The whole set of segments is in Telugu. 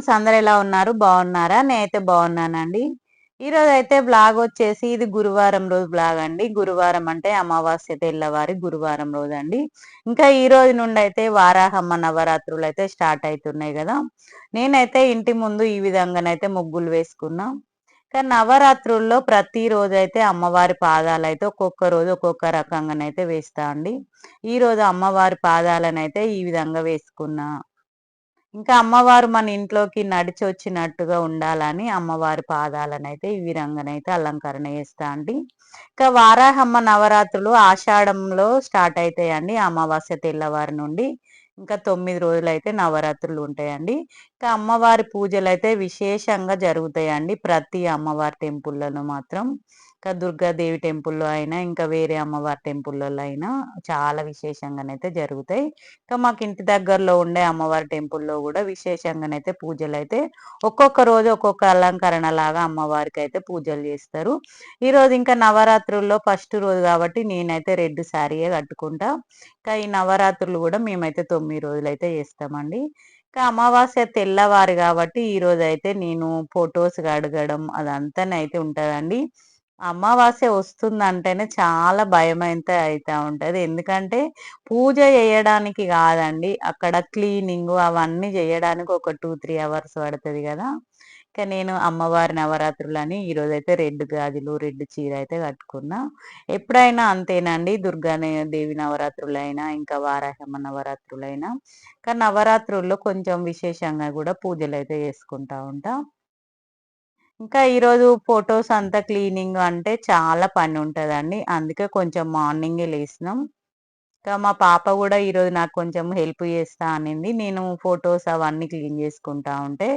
ఫ్రెండ్స్ అందరు ఎలా ఉన్నారు? బాగున్నారా? నేనైతే బాగున్నానండి. ఈరోజు అయితే బ్లాగ్ వచ్చేసి ఇది గురువారం రోజు బ్లాగ్ అండి. గురువారం అంటే అమావాస్య తెల్లవారి గురువారం రోజు అండి. ఇంకా ఈ రోజు నుండి అయితే వారాహమ్మ నవరాత్రులు అయితే స్టార్ట్ అవుతున్నాయి కదా. నేనైతే ఇంటి ముందు ఈ విధంగానైతే ముగ్గులు వేసుకున్నా. కానీ నవరాత్రుల్లో ప్రతి రోజు అయితే అమ్మవారి పాదాలు అయితే ఒక్కొక్క రోజు ఒక్కొక్క రకంగానైతే వేస్తా అండి. ఈ రోజు అమ్మవారి పాదాలనైతే ఈ విధంగా వేసుకున్నా. ఇంకా అమ్మవారు మన ఇంట్లోకి నడిచి వచ్చినట్టుగా ఉండాలని అమ్మవారి పాదాలనైతే ఈ విధంగానైతే అలంకరణ చేస్తా అండి. ఇంకా వారాహమ్మ నవరాత్రులు ఆషాఢంలో స్టార్ట్ అవుతాయండి అమావాస్య తెల్లవారి నుండి. ఇంకా తొమ్మిది రోజులు అయితే నవరాత్రులు ఉంటాయండి. ఇంకా అమ్మవారి పూజలు అయితే విశేషంగా జరుగుతాయండి ప్రతి అమ్మవారి టెంపుల్లోనూ మాత్రం. ఇంకా దుర్గాదేవి టెంపుల్లో అయినా ఇంకా వేరే అమ్మవారి టెంపుల్లలో అయినా చాలా విశేషంగానైతే జరుగుతాయి. ఇంకా మాకు ఇంటి దగ్గరలో ఉండే అమ్మవారి టెంపుల్లో కూడా విశేషంగానైతే పూజలు అయితే ఒక్కొక్క రోజు ఒక్కొక్క అలంకరణ లాగా అమ్మవారికి అయితే పూజలు చేస్తారు. ఈరోజు ఇంకా నవరాత్రుల్లో ఫస్ట్ రోజు కాబట్టి నేనైతే రెడ్ శారీయే కట్టుకుంటా. ఇంకా ఈ నవరాత్రులు కూడా మేమైతే తొమ్మిది రోజులు అయితే చేస్తామండి. ఇంకా అమావాస్య తెల్లవారు కాబట్టి ఈ అయితే నేను ఫొటోస్ కడగడం అదంతానైతే ఉంటుందండి. అమావాస్య వస్తుందంటేనే చాలా భయం అయితే అవుతా ఉంటుంది. ఎందుకంటే పూజ చేయడానికి కాదండి అక్కడ క్లీనింగ్ అవన్నీ చేయడానికి ఒక టూ త్రీ అవర్స్ పడుతుంది కదా. ఇంకా నేను అమ్మవారి నవరాత్రులని ఈరోజు అయితే రెడ్ గాజులు రెడ్ చీర అయితే కట్టుకున్నా. ఎప్పుడైనా అంతేనండి దుర్గా దేవి నవరాత్రులైనా ఇంకా వారాహమ్మ నవరాత్రులైనా. ఇంకా నవరాత్రుల్లో కొంచెం విశేషంగా కూడా పూజలు అయితే చేసుకుంటా ఉంటా. ఇంకా ఈరోజు ఫొటోస్ అంతా క్లీనింగ్ అంటే చాలా పని ఉంటుందండి. అందుకే కొంచెం మార్నింగే లేసినాం. ఇంకా మా పాప కూడా ఈరోజు నాకు కొంచెం హెల్ప్ చేస్తా అనింది. నేను ఫొటోస్ అవన్నీ క్లీన్ చేసుకుంటా ఉంటే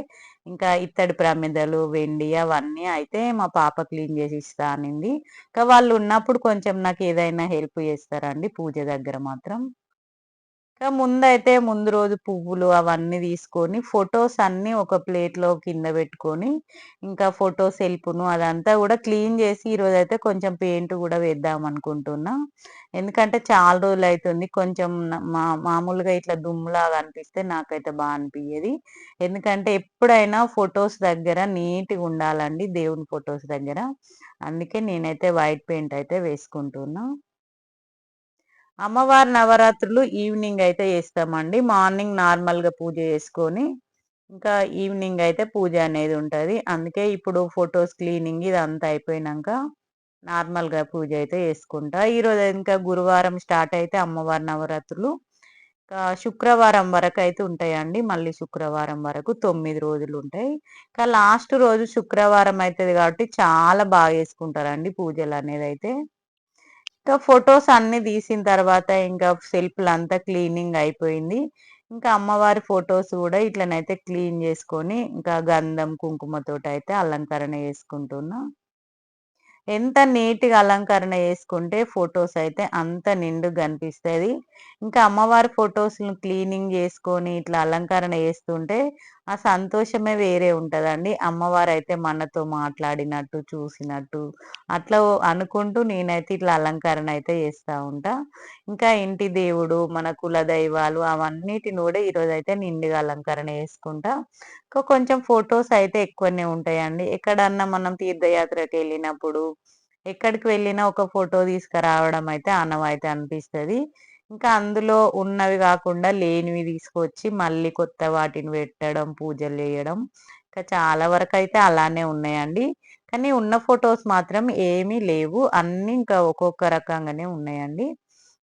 ఇంకా ఇత్తడి ప్రమిదలు వెండి అవన్నీ అయితే మా పాప క్లీన్ చేసి ఇస్తా అనింది. ఇంకా వాళ్ళు ఉన్నప్పుడు కొంచెం నాకు ఏదైనా హెల్ప్ చేస్తారండి పూజ దగ్గర మాత్రం. ముందైతే ముందు రోజు పువ్వులు అవన్నీ తీసుకొని ఫొటోస్ అన్ని ఒక ప్లేట్లో కింద పెట్టుకొని ఇంకా ఫోటో సెల్ఫ్ను అదంతా కూడా క్లీన్ చేసి ఈరోజు అయితే కొంచెం పెయింట్ కూడా వేద్దాం అనుకుంటున్నా. ఎందుకంటే చాలా రోజులు అవుతుంది కొంచెం మా మామూలుగా ఇట్లా దుమ్ములాగా అనిపిస్తే నాకైతే బాగా అనిపించేది ఎందుకంటే ఎప్పుడైనా ఫొటోస్ దగ్గర నీట్గా ఉండాలండి దేవుని ఫొటోస్ దగ్గర. అందుకే నేనైతే వైట్ పెయింట్ అయితే వేసుకుంటున్నా. అమ్మవారి నవరాత్రులు ఈవినింగ్ అయితే చేస్తామండి. మార్నింగ్ నార్మల్గా పూజ చేసుకొని ఇంకా ఈవినింగ్ అయితే పూజ అనేది ఉంటుంది. అందుకే ఇప్పుడు ఫొటోస్ క్లీనింగ్ ఇదంతా అయిపోయినాక నార్మల్గా పూజ అయితే చేసుకుంటా. ఈరోజు ఇంకా గురువారం స్టార్ట్ అయితే అమ్మవారి నవరాత్రులు. ఇంకా శుక్రవారం వరకు అయితే ఉంటాయండి. మళ్ళీ శుక్రవారం వరకు తొమ్మిది రోజులు ఉంటాయి. ఇంకా లాస్ట్ రోజు శుక్రవారం అవుతుంది కాబట్టి చాలా బాగా చేసుకుంటారండి పూజలు అనేది అయితే. ఇంకా ఫొటోస్ అన్ని తీసిన తర్వాత ఇంకా సెల్ఫ్లు అంతా క్లీనింగ్ అయిపోయింది. ఇంకా అమ్మవారి ఫొటోస్ కూడా ఇట్లనైతే క్లీన్ చేసుకొని ఇంకా గంధం కుంకుమతోటి అయితే అలంకరణ చేసుకుంటున్నా. ఎంత నీట్గా అలంకరణ చేసుకుంటే ఫొటోస్ అయితే అంత నిండుగా కనిపిస్తుంది. ఇంకా అమ్మవారి ఫొటోస్ను క్లీనింగ్ చేసుకొని ఇట్లా అలంకరణ చేస్తుంటే ఆ సంతోషమే వేరే ఉంటుందండి. అమ్మవారు అయితే మనతో మాట్లాడినట్టు చూసినట్టు అట్లా అనుకుంటూ నేనైతే ఇట్లా అలంకరణ అయితే చేస్తూ ఉంటా. ఇంకా ఇంటి దేవుడు మన కుల దైవాలు అవన్నిటిని కూడా ఈరోజు అయితే నిండుగా అలంకరణ చేసుకుంటా. ఇంకా కొంచెం ఫొటోస్ అయితే ఎక్కువనే ఉంటాయండి. ఎక్కడన్నా మనం తీర్థయాత్రకి వెళ్ళినప్పుడు ఎక్కడికి వెళ్ళినా ఒక ఫోటో తీసుకురావడం అయితే ఆనవాయితీ అనిపిస్తుంది. ఇంకా అందులో ఉన్నవి కాకుండా లేనివి తీసుకొచ్చి మళ్ళీ కొత్త వాటిని పెట్టడం పూజలు చేయడం. ఇంకా చాలా వరకు అయితే అలానే ఉన్నాయండి. కానీ ఉన్న ఫొటోస్ మాత్రం ఏమీ లేవు. అన్నీ ఇంకా ఒక్కొక్క రకంగానే ఉన్నాయండి.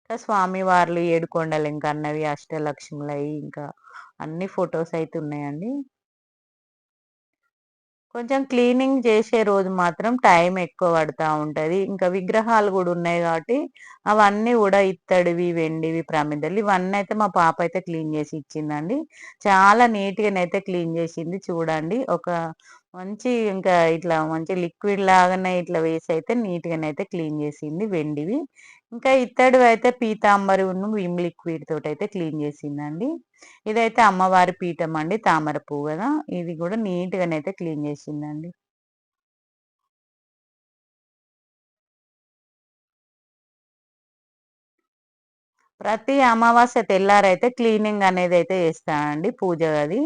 ఇంకా స్వామివార్లు ఏడుకొండలు ఇంకా అన్నవి అష్టలక్ష్ములవి ఇంకా అన్ని ఫొటోస్ అయితే ఉన్నాయండి. కొంచెం క్లీనింగ్ చేసే రోజు మాత్రం టైం ఎక్కువ పడుతూ ఉంటుంది. ఇంకా విగ్రహాలు కూడా ఉన్నాయి కాబట్టి అవన్నీ కూడా ఇత్తడివి వెండివి ప్రమిదలు ఇవన్నీ అయితే మా పాప అయితే క్లీన్ చేసి ఇచ్చిందండి. చాలా నీట్గానైతే క్లీన్ చేసింది. చూడండి ఒక మంచి ఇంకా ఇట్లా మంచి లిక్విడ్ లాగానే ఇట్లా వేసి అయితే నీట్గానైతే క్లీన్ చేసింది వెండివి. ఇంకా ఇత్తడివి అయితే పీతాంబరి ఉన్న విమ్ లిక్విడ్ తోటి అయితే క్లీన్ చేసిందండి. ఇదైతే అమ్మవారి పీఠం అండి తామర పువ్వు కదా ఇది కూడా నీట్గానైతే క్లీన్ చేసిందండి. ప్రతి అమావాస్య తెల్లారైతే క్లీనింగ్ అనేది అయితే చేస్తానండి పూజ అది.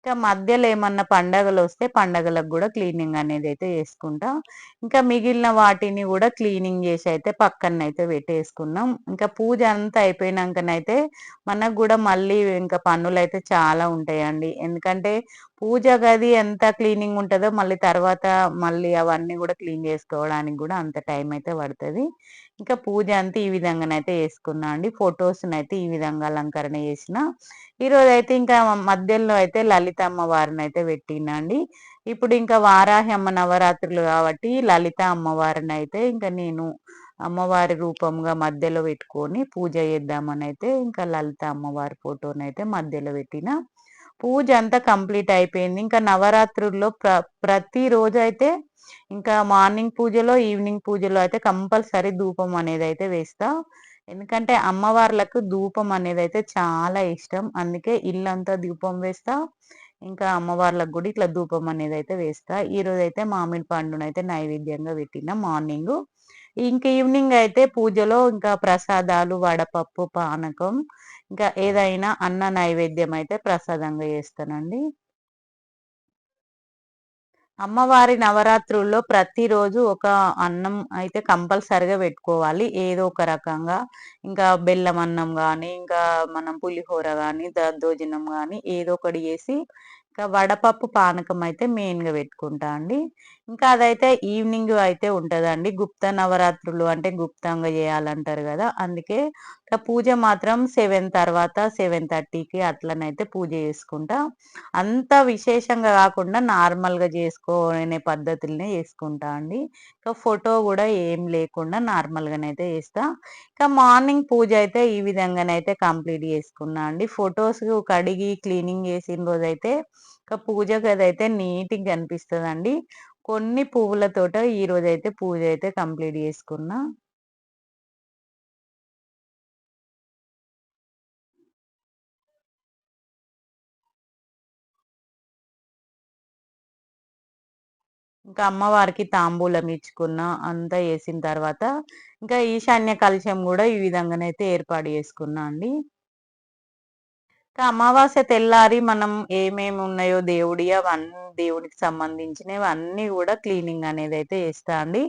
ఇంకా మధ్యలో ఏమన్నా పండగలు వస్తే పండగలకు కూడా క్లీనింగ్ అనేది అయితే చేసుకుంటాం ఇంకా మిగిలిన వాటిని కూడా క్లీనింగ్ చేసి అయితే పక్కన అయితే పెట్టేసుకున్నాం. ఇంకా పూజ అంతా అయిపోయినాకనైతే మనకు కూడా మళ్ళీ ఇంకా పనులు అయితే చాలా ఉంటాయండి. ఎందుకంటే పూజ గది ఎంత క్లీనింగ్ ఉంటుందో మళ్ళీ తర్వాత మళ్ళీ అవన్నీ కూడా క్లీన్ చేసుకోవడానికి కూడా అంత టైం అయితే పడుతుంది. ఇంకా పూజ అంతా ఈ విధంగానైతే వేసుకున్నా అండి. ఫొటోస్ని అయితే ఈ విధంగా అలంకరణ చేసిన. ఈరోజు అయితే ఇంకా మధ్యలో అయితే లలిత వారిని అయితే పెట్టినా అండి. ఇప్పుడు ఇంకా వారాహి అమ్మ నవరాత్రులు కాబట్టి లలిత అమ్మవారిని అయితే ఇంకా నేను అమ్మవారి రూపంగా మధ్యలో పెట్టుకొని పూజ చేద్దామని అయితే ఇంకా లలిత అమ్మవారి ఫోటోని అయితే మధ్యలో పెట్టిన. పూజ అంతా కంప్లీట్ అయిపోయింది. ఇంకా నవరాత్రుల్లో ప్ర ప్రతిరోజు అయితే ఇంకా మార్నింగ్ పూజలో ఈవినింగ్ పూజలో అయితే కంపల్సరీ ధూపం అనేది అయితే వేస్తా. ఎందుకంటే అమ్మవార్లకు ధూపం అనేది అయితే చాలా ఇష్టం. అందుకే ఇల్లంతా ధూపం వేస్తా. ఇంకా అమ్మవార్లకు కూడా ఇట్లా ధూపం అనేది అయితే వేస్తా. ఈరోజు అయితే మామిడి పండును అయితే నైవేద్యంగా పెట్టిన మార్నింగ్. ఇంక ఈవినింగ్ అయితే పూజలో ఇంకా ప్రసాదాలు వడపప్పు పానకం ఇంకా ఏదైనా అన్న నైవేద్యం అయితే ప్రసాదంగా చేస్తానండి. అమ్మవారి నవరాత్రుల్లో ప్రతిరోజు ఒక అన్నం అయితే కంపల్సరిగా పెట్టుకోవాలి. ఏదో ఒక రకంగా. ఇంకా బెల్లం అన్నం కానీ ఇంకా మనం పులిహోర కానీ దద్దోజనం కానీ ఏదో ఒకటి చేసి ఇంకా వడపప్పు పానకం అయితే మెయిన్గా పెట్టుకుంటా అండి. ఇంకా అదైతే ఈవినింగ్ అయితే ఉంటుందండి. గుప్త నవరాత్రులు అంటే గుప్తంగా చేయాలంటారు కదా అందుకే ఇంకా పూజ మాత్రం సెవెన్ తర్వాత సెవెన్ థర్టీకి అట్లనైతే పూజ చేసుకుంటా. అంత విశేషంగా కాకుండా నార్మల్గా చేసుకోనే పద్ధతులనే చేసుకుంటా అండి. సో ఫోటో కూడా ఏం లేకుండా నార్మల్గానైతే చేస్తా. ఇంకా మార్నింగ్ పూజ అయితే ఈ విధంగానైతే కంప్లీట్ చేసుకున్నా అండి. ఫొటోస్ కడిగి క్లీనింగ్ చేసిన రోజైతే ఇంకా పూజ గది అయితే నీట్గా కనిపిస్తుందండి. కొన్ని పువ్వులతోట ఈ రోజైతే పూజ అయితే కంప్లీట్ చేసుకున్నా. ఇంకా అమ్మవారికి తాంబూలం ఇచ్చుకున్న అంతా వేసిన తర్వాత ఇంకా ఈశాన్య కలశం కూడా ఈ విధంగానైతే ఏర్పాటు చేసుకున్నా అండి. ఇంకా అమావాస్య తెల్లారి మనం ఏమేమి ఉన్నాయో దేవుడి అవన్నీ దేవుడికి సంబంధించినవి అన్నీ కూడా క్లీనింగ్ అనేది అయితే చేస్తా అండి.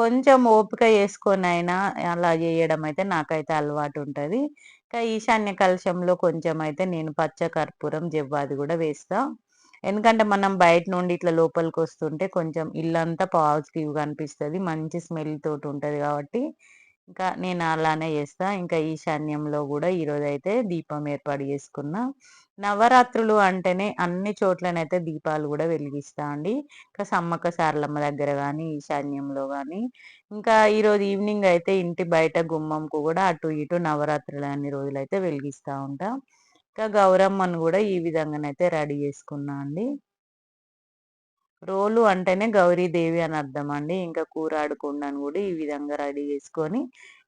కొంచెం ఓపిక చేసుకొని అయినా అలా చేయడం అయితే నాకైతే అలవాటు ఉంటుంది. ఇంకా ఈశాన్య కలశంలో కొంచెం అయితే నేను పచ్చ కర్పూరం జవ్వాది కూడా వేస్తా. ఎందుకంటే మనం బయట నుండి ఇట్లా లోపలికి వస్తుంటే కొంచెం ఇల్లంతా పాజిటివ్గా అనిపిస్తుంది మంచి స్మెల్ తోటి ఉంటుంది కాబట్టి. ఇంకా నేను అలానే చేస్తా. ఇంకా ఈశాన్యంలో కూడా ఈరోజు అయితే దీపం ఏర్పాటు చేసుకున్నా. నవరాత్రులు అంటేనే అన్ని చోట్లనైతే దీపాలు కూడా వెలిగిస్తా అండి. ఇంకా సమ్మక్క సారలమ్మ దగ్గర కానీ ఈశాన్యంలో కానీ ఇంకా ఈరోజు ఈవినింగ్ అయితే ఇంటి బయట గుమ్మంకు కూడా అటు ఇటు నవరాత్రులు అన్ని రోజులు అయితే వెలిగిస్తూ ఉంటా. ఇంకా గౌరమ్మను కూడా ఈ విధంగానైతే రెడీ చేసుకున్నా అండి. రోలు అంటేనే గౌరీదేవి అని అర్థం అండి. ఇంకా కూరాడుకుండాను కూడా ఈ విధంగా రెడీ చేసుకొని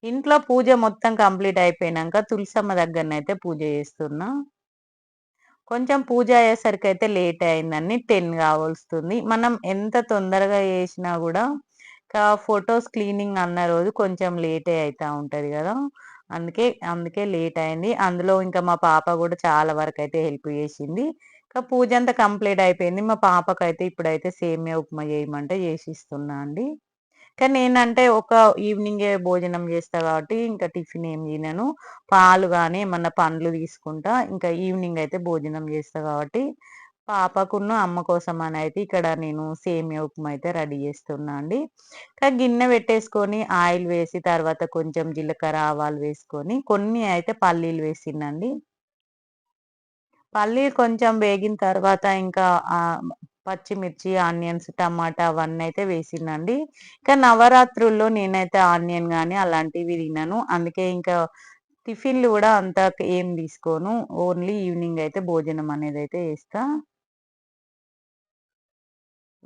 ఇంట్లో పూజ మొత్తం కంప్లీట్ అయిపోయినాక తులసమ్మ దగ్గరనైతే పూజ చేస్తున్నా. కొంచెం పూజ అయ్యేసరికి అయితే లేట్ అయిందండి. టెన్ కావస్తుంది మనం ఎంత తొందరగా చేసినా కూడా ఫొటోస్ క్లీనింగ్ అన్న రోజు కొంచెం లేటే అవుతూ ఉంటుంది కదా. అందుకే అందుకే లేట్ అయింది. అందులో ఇంకా మా పాప కూడా చాలా వరకు అయితే హెల్ప్ చేసింది. ఇంకా పూజ అంతా కంప్లీట్ అయిపోయింది. మా పాపకైతే ఇప్పుడైతే సేమియా ఉప్మా చేయమంటే చేసిస్తున్నా అండి. కానీ నేనంటే ఒక ఈవినింగే భోజనం చేస్తా కాబట్టి ఇంకా టిఫిన్ ఏం తినను. పాలు కానీ ఏమన్నా పండ్లు తీసుకుంటా. ఇంకా ఈవినింగ్ అయితే భోజనం చేస్తా కాబట్టి పాపకున్న అమ్మ కోసం అని అయితే ఇక్కడ నేను సేమియా ఉప్మా అయితే రెడీ చేస్తున్నా అండి. ఇంకా గిన్నె పెట్టేసుకొని ఆయిల్ వేసి తర్వాత కొంచెం జీలకర్ర ఆవాలు వేసుకొని కొన్ని అయితే పల్లీలు వేసిందండి పల్లీలు కొంచెం వేగిన తర్వాత ఇంకా పచ్చిమిర్చి ఆనియన్స్ టమాటా అవన్నీ అయితే వేసిందండి ఇంకా నవరాత్రుల్లో నేనైతే ఆనియన్ కానీ అలాంటివి తినను. అందుకే ఇంకా టిఫిన్లు కూడా అంత ఏం తీసుకోను. ఓన్లీ ఈవినింగ్ అయితే భోజనం అనేది అయితే వేస్తా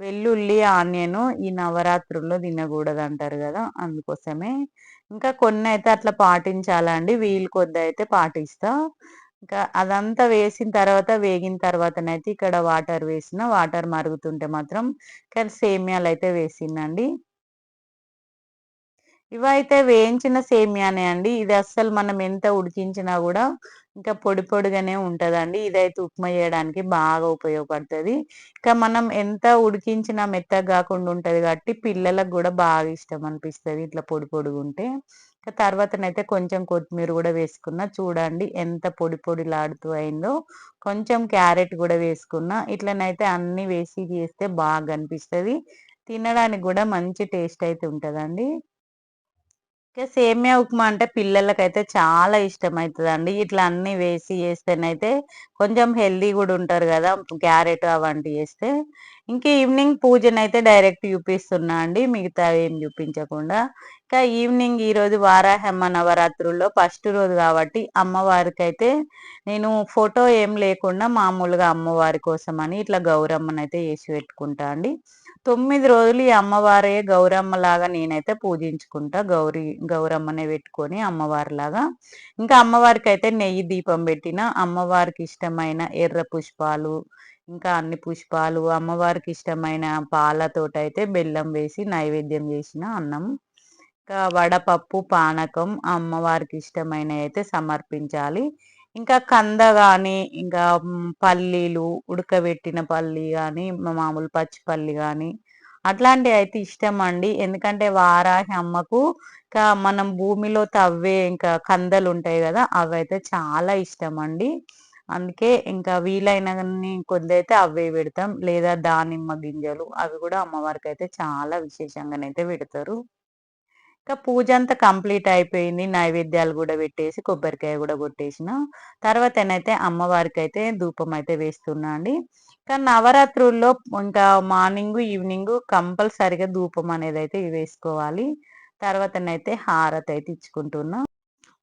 వెల్లుల్లి ఆనియన్ ఈ నవరాత్రుల్లో తినకూడదు అంటారు కదా అందుకోసమే. ఇంకా కొన్ని అయితే అట్లా పాటించాలండి వీలు కొద్ది అయితే పాటిస్తా. ఇంకా అదంతా వేసిన తర్వాత వేగిన తర్వాతనైతే ఇక్కడ వాటర్ వేసిన వాటర్ మరుగుతుంటే మాత్రం ఇక్కడ సేమియాలు అయితే వేసిందండి ఇవైతే వేయించిన సేమియానే అండి. ఇది అస్సలు మనం ఎంత ఉడికించినా కూడా ఇంకా పొడి పొడిగానే ఉంటుందండి. ఇదైతే ఉప్మా చేయడానికి బాగా ఉపయోగపడుతుంది. ఇంకా మనం ఎంత ఉడికించినా మెత్తగా కాకుండా ఉంటుంది కాబట్టి పిల్లలకు కూడా బాగా ఇష్టం అనిపిస్తుంది ఇట్లా పొడి పొడిగా ఉంటే. ఇంకా తర్వాతనైతే కొంచెం కొత్తిమీర కూడా వేసుకున్న. చూడండి ఎంత పొడి పొడిలాడుతూ అయిందో. కొంచెం క్యారెట్ కూడా వేసుకున్న. ఇట్లనైతే అన్ని వేసి చేస్తే బాగా అనిపిస్తుంది. తినడానికి కూడా మంచి టేస్ట్ అయితే ఉంటుందండి. ఇక సేమియా ఉప్మా అంటే పిల్లలకైతే చాలా ఇష్టం అవుతుంది అండి ఇట్లా అన్ని వేసి చేస్తేనైతే కొంచెం హెల్దీ కూడా ఉంటారు కదా క్యారెట్ అవంటి చేస్తే. ఇంకా ఈవినింగ్ పూజనైతే డైరెక్ట్ చూపిస్తున్నా అండి మిగతా ఏం చూపించకుండా. ఇంకా ఈవినింగ్ ఈరోజు వారాహమ్మ నవరాత్రుల్లో ఫస్ట్ రోజు కాబట్టి అమ్మవారికి అయితే నేను ఫోటో ఏం లేకుండా మామూలుగా అమ్మవారి కోసం అని ఇట్లా గౌరమ్మనైతే వేసి పెట్టుకుంటా అండి. తొమ్మిది రోజులు ఈ అమ్మవారే గౌరమ్మ లాగా నేనైతే పూజించుకుంటా. గౌరీ గౌరమ్మనే పెట్టుకొని అమ్మవారిలాగా. ఇంకా అమ్మవారికి అయితే నెయ్యి దీపం పెట్టిన అమ్మవారికి ఇష్టమైన ఎర్ర పుష్పాలు ఇంకా అన్ని పుష్పాలు అమ్మవారికి ఇష్టమైన పాలతోటైతే బెల్లం వేసి నైవేద్యం చేసిన అన్నం. ఇంకా వడపప్పు పానకం అమ్మవారికి ఇష్టమైన అయితే సమర్పించాలి. ఇంకా కంద కానీ ఇంకా పల్లీలు ఉడకబెట్టిన పల్లి కానీ మామూలు పచ్చిపల్లి కానీ అట్లాంటివి అయితే ఇష్టం అండి ఎందుకంటే వారాహి అమ్మకు ఇంకా మనం భూమిలో తవ్వే ఇంకా కందలు ఉంటాయి కదా అవి అయితే చాలా ఇష్టం అండి అందుకే ఇంకా వీలైన కొద్దైతే అవే పెడతాం. లేదా దానిమ్మ గింజలు అవి కూడా అమ్మవారికి అయితే చాలా విశేషంగానైతే పెడతారు. ఇంకా పూజ అంతా కంప్లీట్ అయిపోయింది. నైవేద్యాలు కూడా పెట్టేసి కొబ్బరికాయ కూడా కొట్టేసిన. తర్వాత ఏనైతే అమ్మవారికి అయితే ధూపం అయితే వేస్తున్నా అండి. కానీ నవరాత్రుల్లో ఇంకా మార్నింగ్ ఈవినింగ్ కంపల్సరిగా ధూపం అనేది అయితే వేసుకోవాలి. తర్వాతనైతే హారతి అయితే ఇచ్చుకుంటున్నా.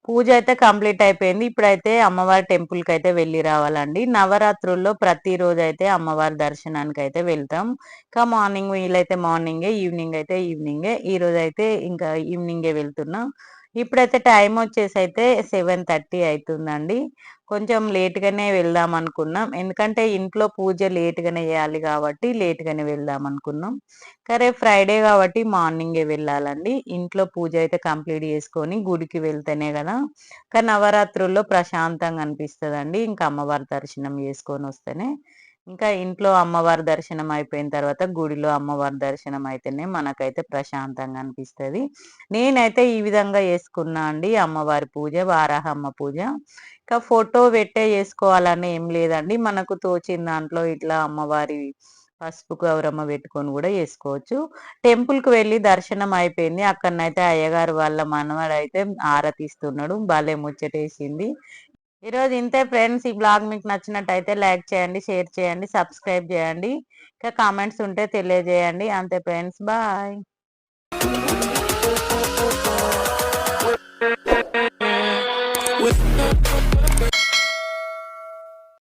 పూజ అయితే కంప్లీట్ అయిపోయింది. ఇప్పుడైతే అమ్మవారి టెంపుల్కి అయితే వెళ్ళి రావాలండి. నవరాత్రుల్లో ప్రతిరోజు అయితే అమ్మవారి దర్శనానికి అయితే వెళ్తాం. ఇంకా మార్నింగ్ వీలైతే మార్నింగే ఈవినింగ్ అయితే ఈవినింగే. ఈ రోజు అయితే ఇంకా ఈవినింగే వెళ్తున్నాం. ఇప్పుడైతే టైం వచ్చేసి అయితే సెవెన్ థర్టీ అవుతుందండి కొంచెం లేట్గానే వెళ్దాం అనుకున్నాం. ఎందుకంటే ఇంట్లో పూజ లేట్గానే చేయాలి కాబట్టి లేట్గానే వెళ్దాం అనుకున్నాం. కరే ఫ్రైడే కాబట్టి మార్నింగే వెళ్ళాలండి. ఇంట్లో పూజ అయితే కంప్లీట్ చేసుకొని గుడికి వెళ్తేనే కదా. కానీ నవరాత్రుల్లో ప్రశాంతంగా అనిపిస్తుందండి. ఇంకా అమ్మవారి దర్శనం చేసుకొని వస్తేనే. ఇంకా ఇంట్లో అమ్మవారి దర్శనం అయిపోయిన తర్వాత గుడిలో అమ్మవారి దర్శనం అయితేనే మనకైతే ప్రశాంతంగా అనిపిస్తుంది. నేనైతే ఈ విధంగా చేసుకున్నా అండి అమ్మవారి పూజ వారాహమ్మ పూజ. ఇంకా ఫోటో పెట్టే చేసుకోవాలని ఏం లేదండి. మనకు తోచిన దాంట్లో ఇట్లా అమ్మవారి పసుపు గౌరమ్మ పెట్టుకొని కూడా వేసుకోవచ్చు టెంపుల్కి వెళ్ళి దర్శనం అయిపోయింది. అక్కడనైతే అయ్యగారు వాళ్ళ మనవడు అయితే ఆరతిస్తున్నాడు. భలే ముచ్చటేసింది. ఈరోజు ఇంతే ఫ్రెండ్స్. ఈ బ్లాగ్ మీకు నచ్చినట్టయితే లైక్ చేయండి షేర్ చేయండి సబ్స్క్రైబ్ చేయండి. ఇంకా కామెంట్స్ ఉంటే తెలియజేయండి. అంతే ఫ్రెండ్స్. బాయ్.